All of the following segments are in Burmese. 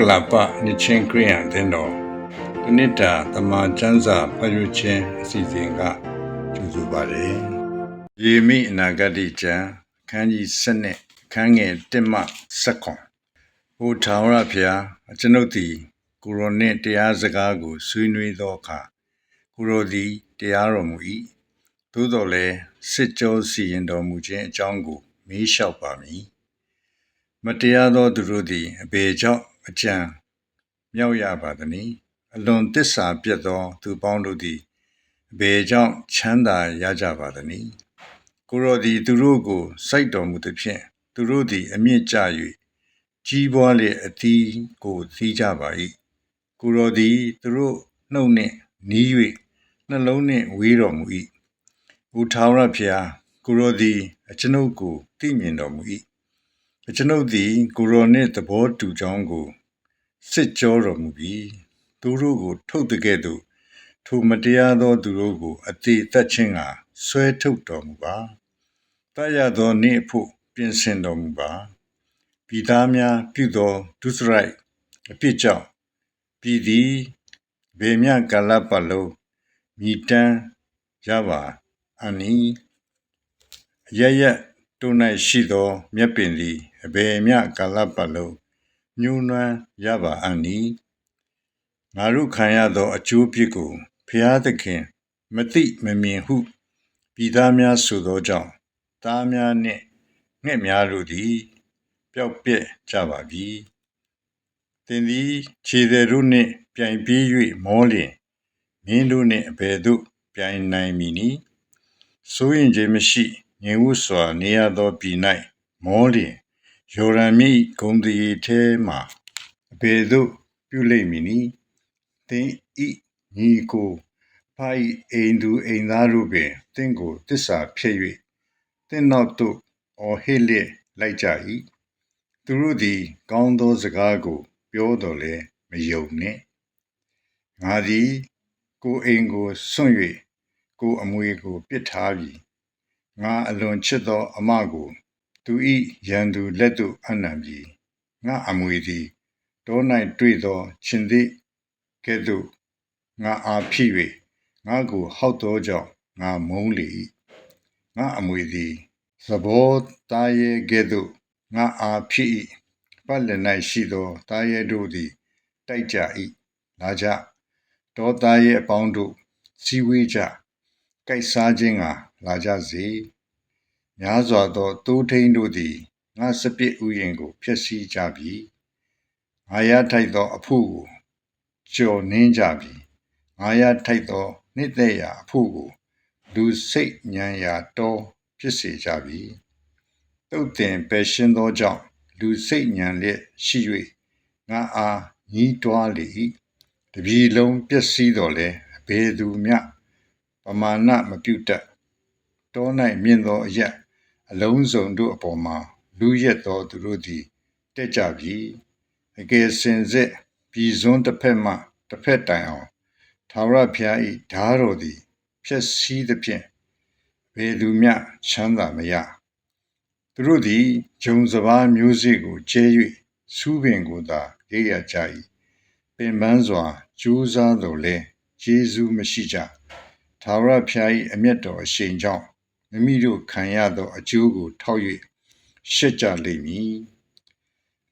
ကလပနှစ်ချင်းခရိယန်အသင်းတော်တနစ်တာတမန်ကျမ်းစာဖတ်ရခြင်းအစီအစဉ်ကကျူးစုပါတယ်။ယေမိအနာဂတိကျမ်းအခန်းကြီး7အခန်းငယ်1မှ7ဟိုထာဝရဘုရားအကျွန်ုပ်သည်ကိုရိုနှင့်တရားစကားကိုဆွေးနွေးသောအခါကိုရိုသည်တရားတော်မူ၏။သို့တော်လည်းစစ်ကြောစီရင်တော်မူခြင်းအကြောင်းကိုမေးလျှောက်ပါမည်။မတရားသောသူတို့သည်အဘေကြောင့် အကြံမြောက်ရပါသနည်းအလွန်တစ္ဆာပြတ်သော သူပေါင်းတို့သည်အဘေကြောင့်ချမ်းသာရကြပါသနည်းကိုရောသည်သူတို့ကိုစိုက်တော်မူသည်ဖြင့်သူတို့သည် အမြင့်ကျ၍ကြီးပွားလျက်အသီးကိုသီးကြပါ၏ကိုရောသည်သူတို့နှုတ်နှင့်နီး၍နှလုံးနှင့်ဝေးတော်မူ၏ဘုထာဝရဖျားကိုရောသည် အကျွန်ုပ်ကိုသိမြင်တော်မူ၏အ ကျွန်ုပ်သည်ကိုရောနှင့်သဘောတူကြောင်းကိုစစ်ကြောတော်မူပြီးသူတို့ကို ထုတ်တဲ့ကဲ့သို့ထိုမတရားသောသူတို့ကို အသေးသက်ခြင်းကဆွဲထုတ်တော်မူပါတရသောနေ့အဖို့ပြင်ဆင်တော်မူပါပြည်သားများပြုသောဒုစရိုက်အပြစ်ကြောင့်ပြည်သည်ဗေမြကာလပတ်လုံးမြည်တမ်းရပါအနီရရ တုန်၌ရှိသော မြက်ပင်သည်အဘေမြကာလပတ်လုံးညှိုးနွမ်းရပါအန်နီငါတို့ခံရသောအကျိုးပြစ်ကိုဖျားသခင်မသိမမြင်ဟုပြည်သားများဆိုသောကြောင့်သားများနှင့်ငှက်များတို့သည် ပျောက်ပြက်ကြပါပြီသင်သည်ခြေသည်တို့နှင့်ပြိုင်ပြေး၍မောလျင်မင်းတို့နှင့်အဘယ်သို့ပြိုင်နိုင်မည်နည်းဆိုရင်ခြင်းမရှိ ငြိမ်ဝှစွာနေရသောပြည်၌မောလျင်ယော်ဒန်မြစ်ဂုံတည်ထဲမှအဘယ်သို့ပြုလိမ့်မည်နည်းသင်ဤညီကိုဖိုင်အိမ်သူအိမ်သားတို့ပင်သင်ကိုတစ္ဆာဖြစ်၍သင်နောက်သို့အော်ဟစ်လျက်လိုက်ကြ၏သူတို့သည် ကောင်းသောစကားကို ပြောတော်လဲမယုံနှင့်ငါသည်ကိုအိမ်ကိုစွန့်၍ကိုအမွေကိုပစ်ထားပြီး ငါအလွန်ချစ်သောအမကိုသူ၏ရန်သူလက်သို့အနံပြီးငါအမွေသည်တော၌တွေ့သောရှင်သည်ကဲ့သို့ငါအားဖြစ်၍ငါကိုဟောက်သောကြောင့်ငါမုန်းလေ၏ငါအမွေသည်သဘောသားရဲ့ကဲ့သို့ငါအားဖြစ်၏ပတ်လည်၌ရှိသောသားရဲ့တို့သည်တိုက်ကြ၏လာကြတောသားရဲ့အပေါင်းတို့စီဝေးကြကြိုက်စားခြင်းက လာကြစေများစွာသောသိုးထိန်တို့သည်ငါစပစ်ဥယျင်ကိုဖျက်ဆီးကြပြီငါရထိုက်သောအဖို့ကိုကြော်နှင်းကြပြီငါရထိုက်သောနှစ်သက်ရာအဖို့ကိုလူစိတ်ညံရာတောဖြစ်စေကြပြီတုတ်တင်ပယ်ရှင်းသောကြောင့်လူစိတ်ညံလျက်ရှိ၍ငါအားညီးတွားလေ၏တပြီလုံးပျက်စီးတော်လဲဘယ်သူမျှပမာဏမပြုတ်တတ် တော၌မြင့်သောအရက်အလုံးစုံတို့အပေါ်မှာလူရက်သောသူတို့သည်တက်ကြပြီအကယ်စင်စစ်ပြည်စွန်းတစ်ဖက်မှတစ်ဖက်တိုင်အောင်သာဝရဘုရား၏ဓာတော်သည်ဖြည့်ဆည်းသဖြင့်ဘယ်သူမျှချမ်းသာမရသူတို့သည်ဂျုံစဘာမျိုးစေ့ကိုကျဲ၍စူးပင်ကိုသာရိပ်ရကြ၏ပင်ပန်းစွာကြိုးစားတော်လဲယေရှုမရှိကြသာဝရဘုရား၏အမျက်တော်အရှိန်ကြောင့် မိမိတို့ခံရသောအကျိုးကို ထောက်၍ရှက်ကြလိမ့်မည်။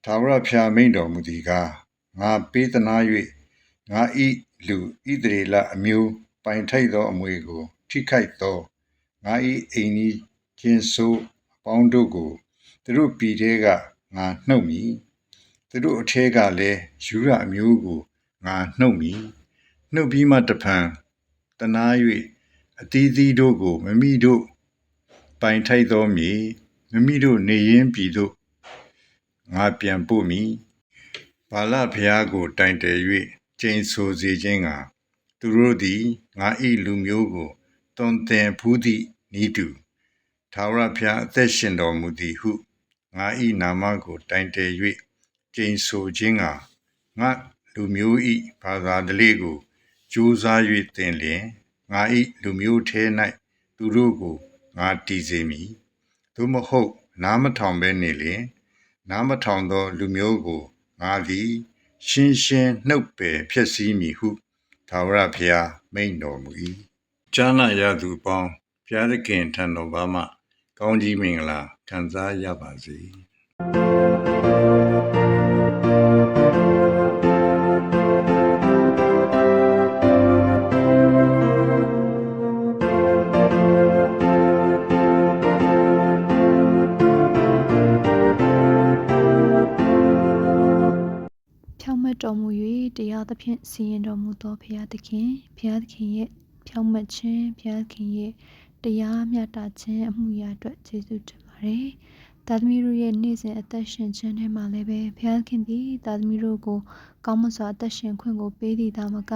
သာဝရဖျားမိန်တော်မူသည်ကားငါပေးသနာ၍ငါဤလူဣသရေလအမျိုးပိုင်ထိုက်သောအမွေကို ထိခိုက်သောငါဤအိမ်ကြီးချင်းဆိုးအပေါင်းတို့ကိုသူတို့ပြည်ထဲကငါနှုတ်မည်သူတို့အထဲကလည်းယူရအမျိုးကိုငါနှုတ်မည်နှုတ်ပြီးမှတဖန်တနာ၍အသီးသီးတို့ကိုမမိတို့ ပိုင်ထိုက်သောမြေမိမိတို့နေရင်းပြည်သို့ငါပြန်ပို့မည်ဘာလဖျားကိုတိုင်တယ်၍ကျိန်ဆိုစေခြင်းကသူတို့သည်ငါ၏လူမျိုးကိုတွန်တင်ဖူးသည့်ဤတူသာဝရဖျားအသက်ရှင်တော်မူသည်ဟုငါ၏နာမကိုတိုင်တယ်၍ကျိန်ဆိုခြင်းကငါလူမျိုး၏ဘာသာတလေးကိုကြိုးစား၍သင်လျင်ငါ၏လူမျိုးထဲ၌သူတို့ကို ငါတည်စေမည်သို့မဟုတ် နားမထောင်ဘဲနေလျင်နားမထောင်သော လူမျိုးကိုငါသည် ရှင်းရှင်းနှုတ်ပယ်ဖြစ်စည်းမည်ဟုသာဝရဘုရားမိန့်တော်မူ၏ဈာနာရသူအပေါင်းဘုရားသခင်ထံတော်ဘာမှ ကောင်းကြီးမင်္ဂလာခံစားရပါစေ တ်တော်မူ၍တရားသဖြင့်စီရင်တော်မူသောဘုရားသခင်ဘုရားသခင်ရဲ့ဖြောင့်မတ်ခြင်းဘုရားသခင်ရဲ့တရားမျှတခြင်းအမှုရာအတွက်ကျေးဇူးတင်ပါတယ်။သာသမီတို့ရဲ့နေ့စဉ်အသက်ရှင်ခြင်းထဲမှာလည်းပဲဘုရားသခင်သည်သာသမီတို့ကိုကောင်းမွန်စွာအသက်ရှင်ခွင့်ကိုပေးသည့်သာမက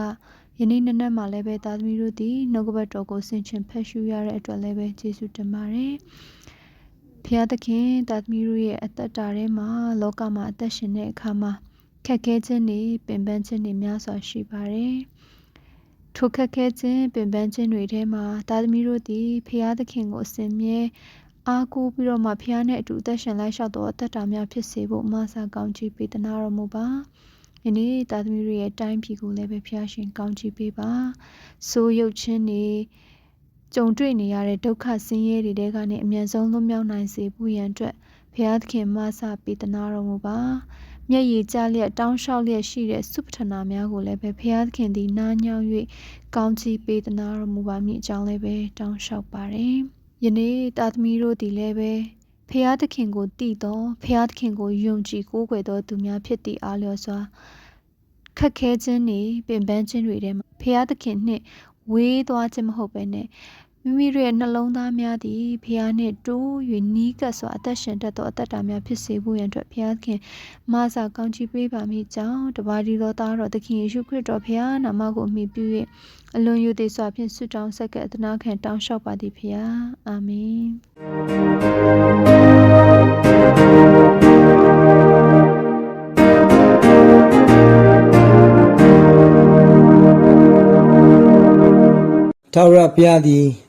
ယနေ့နေ့နဲ့မှာလည်းပဲသာသမီတို့သည်နှုတ်ကပတ်တော်ကိုဆင်ခြင်ဖတ်ရှုရတဲ့အတွက်လည်းပဲကျေးဇူးတင်ပါတယ်။ဘုရားသခင်သာသမီတို့ရဲ့အသက်တာထဲမှာလောကမှာအသက်ရှင်တဲ့အခါမှာ ခက်ခဲခြင်းတွေပင်ပန်းခြင်းတွေများစွာရှိပါတယ်။ထိုခက်ခဲခြင်းပင်ပန်းခြင်းတွေထဲမှာသာသမီတို့သည်ဖျားသခင်ကိုအစဉ်မြဲအားကိုးပြီးတော့မှဖျားနဲ့အတူအသက်ရှင်လိုက်လျှောက်တော်အသက်တာများဖြစ်စေဖို့မဆာကောင်းချီးပေးသနာတော်မူပါ။ယနေ့သာသမီတို့ရဲ့တိုင်းပြည်ကိုလည်းပဲဖျားရှင်ကောင်းချီးပေးပါ။ဆိုးရုပ်ခြင်းတွေကြုံတွေ့နေရတဲ့ဒုက္ခဆင်းရဲတွေတဲကနေအမြန်ဆုံးလွတ်မြောက်နိုင်စေဖို့ရန်အတွက်ဖျားသခင်မဆာပေးသနာတော်မူပါ။ မျက်ရည်ကျလျက်တောင်းလျှောက်လျက်ရှိတဲ့စုပထနာများကိုလည်းပဲဖျားသခင်သည်နားညောင်း၍ကောင်းချီးပေးသနာတော်မူပါမည်အကြောင်းလည်းပဲတောင်းလျှောက်ပါတယ်။ယနေ့တာသမီတို့သည်လည်းပဲဖျားသခင်ကိုတည်သောဖျားသခင်ကိုယုံကြည်ကိုးကွယ်သောသူများဖြစ်သည့်အားလျော်စွာခက်ခဲခြင်းတွေပင်ပန်းခြင်းတွေထဲမှာဖျားသခင်နှင့်ဝေးသွားခြင်းမဟုတ်ပဲနဲ့ မိမိတို့ရဲ့နှလုံးသားများသည်ဖျားနှင့်တိုး၍နီးကပ်စွာအသက်ရှင်တတ်သောအသက်တာများဖြစ်စေဖို့ရန်အတွက်ဖျားသခင်မဆာကောင်းချီးပေးပါမိကြောင်းတပါးဒီတော်သားတော်သခင်ယေရှုခရစ်တော်ဖခင်နာမကိုအမိပြု၍အလွန်ယူသည်စွာဖြင့်ဆုတောင်းဆက်ကပ်အသနာခံတောင်းလျှောက်ပါသည်ဖခင်အာမင်ထာဝရဘုရားသည်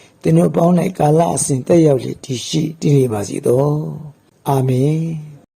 သင်တို့ပေါင်း၌ကာလအစဉ်တက်ရောက်လေတည်ရှိတည်နေပါစေသောအာမင်